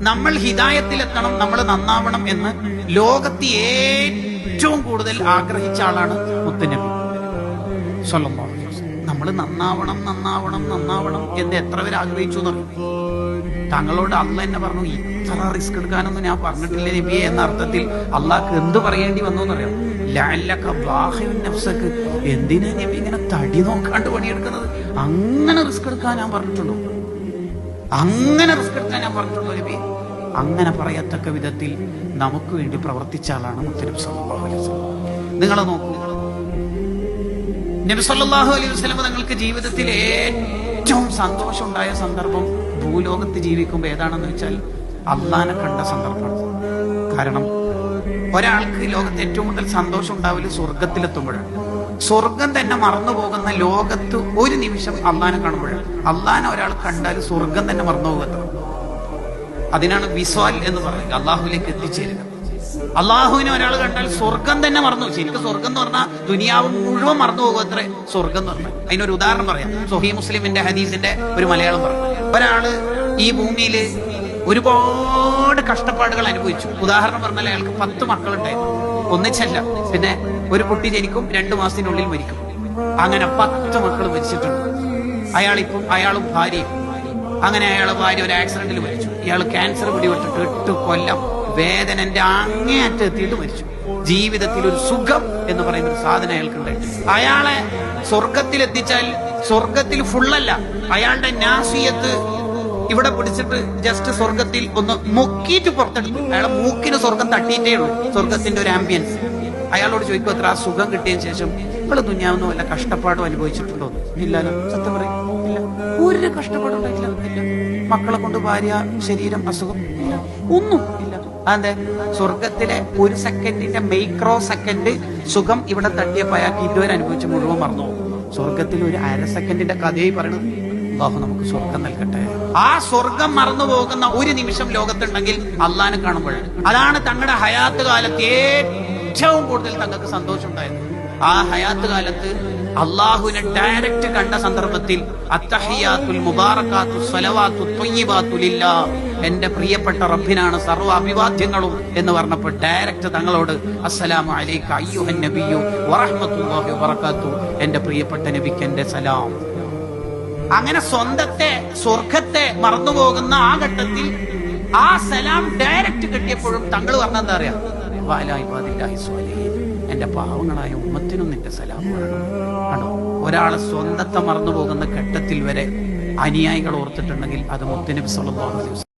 നമ്മൾ ഹിതായത്തിലെത്തണം നമ്മൾ നന്നാവണം എന്ന് ലോകത്തെ ഏറ്റവും കൂടുതൽ ആഗ്രഹിച്ച ആളാണ് മുത്തനബി. സ്വല്ലല്ലാഹു നമ്മൾ നന്നാവണം നന്നാവണം നന്നാവണം എന്ന് എത്ര പേര് ആഗ്രഹിച്ചു താങ്കളോട് അല്ല എന്നെ പറഞ്ഞു ഇത്ര റിസ്ക് എടുക്കാനൊന്നും ഞാൻ പറഞ്ഞിട്ടില്ല നബിയെ എന്ന അർത്ഥത്തിൽ അള്ളാഹ്ക്ക് എന്ത് പറയേണ്ടി വന്നു എന്നറിയാം? എന്തിനാ നബി ഇങ്ങനെ തടി നോക്കാണ്ട് പണിയെടുക്കുന്നത്? അങ്ങനെ റിസ്ക് എടുക്കാൻ ഞാൻ പറഞ്ഞിട്ടുണ്ടോ? അങ്ങനെ റിസ്ക് എടുക്കാൻ ഞാൻ പറഞ്ഞിട്ടുള്ള നബി. അങ്ങനെ പറയത്തക്ക വിധത്തിൽ നമുക്ക് വേണ്ടി പ്രവർത്തിച്ച ആളാണ് മുത്തനബി വസല്ലം. നിങ്ങളെ നോക്കൂ നബി സല്ലല്ലാഹു അലൈഹി വസല്ലം നിങ്ങൾക്ക് ജീവിതത്തിൽ ഏറ്റവും സന്തോഷം ഉണ്ടായ സന്ദർഭം ഭൂലോകത്ത് ജീവിക്കുമ്പോൾ ഏതാണെന്ന് വെച്ചാൽ അള്ളാനെ കണ്ട സന്ദർഭമാണ്. കാരണം ഒരാൾക്ക് ലോകത്ത് ഏറ്റവും കൂടുതൽ സന്തോഷം ഉണ്ടാവില്ല സ്വർഗത്തിലെത്തുമ്പോഴാണ് സ്വർഗം തന്നെ മറന്നു പോകുന്ന ലോകത്ത് ഒരു നിമിഷം അള്ളാനെ കാണുമ്പോൾ അള്ളാനെ ഒരാൾ കണ്ടാൽ സ്വർഗം തന്നെ മറന്നു പോകുന്നത് അതിനാണ് വിസ്വാൽ എന്ന് പറയുന്നത് അള്ളാഹുലേക്ക് എത്തിച്ചേരുക അള്ളാഹുവിനെ ഒരാൾ കണ്ടാൽ സ്വർഗം തന്നെ മറന്നു. ശരിക്കും സ്വർഗം എന്ന് പറഞ്ഞാൽ ദുനിയാവ് മുഴുവൻ മറന്നു പോകും അത്രേ സ്വർഗം എന്ന് പറഞ്ഞാൽ. അതിനൊരു ഉദാഹരണം പറയാം. സൊഹി മുസ്ലിമിന്റെ ഹദീസിന്റെ ഒരു മലയാളം പറഞ്ഞു ഒരാൾ ഈ ഭൂമിയിൽ ഒരുപാട് കഷ്ടപ്പാടുകൾ അനുഭവിച്ചു. ഉദാഹരണം പറഞ്ഞാൽ അയാൾക്ക് പത്ത് മക്കളുണ്ടായിരുന്നു. ഒന്നിച്ചല്ല. പിന്നെ ഒരു കുട്ടി ജനിക്കും രണ്ടു മാസത്തിനുള്ളിൽ മരിക്കും. അങ്ങനെ പത്ത് മക്കൾ മരിച്ചിട്ടുണ്ട്. അയാളിപ്പം അയാളും ഭാര്യയും. അങ്ങനെ അയാളെ ഭാര്യ ഒരു ആക്സിഡന്റിൽ മരിച്ചു. ഇയാൾ ക്യാൻസർ പിടിപെട്ടിട്ട് എട്ട് കൊല്ലം വേദനന്റെ അങ്ങേയറ്റം എത്തിയിട്ട് മരിച്ചു. ജീവിതത്തിൽ ഒരു സുഖം എന്ന് പറയുന്ന ഒരു സാധനം അയാൾക്കുണ്ട് അയാളെ സ്വർഗത്തിൽ എത്തിച്ചാൽ സ്വർഗത്തിൽ ഫുള്ളല്ല അയാളുടെ നാസിയത്ത് ഇവിടെ പിടിച്ചിട്ട് ജസ്റ്റ് സ്വർഗത്തിൽ ഒന്ന് മുക്കിയിട്ട് പുറത്തെടുത്തു. അയാളെ മൂക്കിന് സ്വർഗം തട്ടിയിട്ടേ ഉള്ളൂ. സ്വർഗത്തിന്റെ ഒരു ആംബിയൻസ് അയാളോട് ചോദിക്കും അത്ര ആ സുഖം കിട്ടിയ ശേഷം നിങ്ങൾ ദുഞ്ഞാവുന്ന വല്ല കഷ്ടപ്പാടും അനുഭവിച്ചിട്ടുണ്ടോ? ഇല്ലല്ലോ സത്യം പറയും. ഇല്ല. ഒരു കഷ്ടപ്പാടും മക്കളെ കൊണ്ട് ഭാര്യ ശരീരം അസുഖം. ഇല്ല. ഒന്നും ഇല്ല. അതെ സ്വർഗത്തിലെ ഒരു സെക്കൻഡിന്റെ മൈക്രോ സെക്കൻഡ് സുഖം ഇവിടെ തട്ടിയ അയാൾക്ക് ഇതുവരെ അനുഭവിച്ച് മുഴുവൻ മറന്നു സ്വർഗത്തിൽ ഒരു അര സെക്കൻഡിന്റെ കഥയായി പറയണത് അള്ളാഹു നമുക്ക് സ്വർഗം നൽകട്ടെ. ആ സ്വർഗം മറന്നു പോകുന്ന ഒരു നിമിഷം ലോകത്തുണ്ടെങ്കിൽ അള്ളാനെ കാണുമ്പോഴാണ്. അതാണ് തങ്ങളുടെ ഹയാത്ത് കാലത്ത് കൂടുതൽ തങ്ങൾക്ക് സന്തോഷം ഉണ്ടായത് ആ ഹയാത്ത് കാലത്ത് അള്ളാഹുവിനെ ഡയറക്റ്റ് കണ്ട സന്ദർഭത്തിൽ മുബാറക്കാത്തു എന്റെ പ്രിയപ്പെട്ട റബ്ബിനാണ് സർവ അഭിവാദ്യങ്ങളും എന്ന് പറഞ്ഞപ്പോൾ ഡയറക്റ്റ് തങ്ങളോട് അസ്സലാമു അലൈക എന്റെ പ്രിയപ്പെട്ട നബിക്ക് എന്റെ സലാം. അങ്ങനെ സ്വന്തത്തെ സ്വർഗത്തെ മറന്നുപോകുന്ന ആ ഘട്ടത്തിൽ ആ സലാം ഡയറക്റ്റ് കിട്ടിയപ്പോഴും തങ്ങൾ പറഞ്ഞെന്താ അറിയാ? എന്റെ പാവങ്ങളായ ഉമ്മത്തിനും നിന്റെ സലാം വേണം ഒരാൾ സ്വന്തത്തെ മറന്നു പോകുന്ന ഘട്ടത്തിൽ വരെ അനുയായികൾ ഓർത്തിട്ടുണ്ടെങ്കിൽ അത് മുത്തനബി സല്ലല്ലാഹു അലൈഹി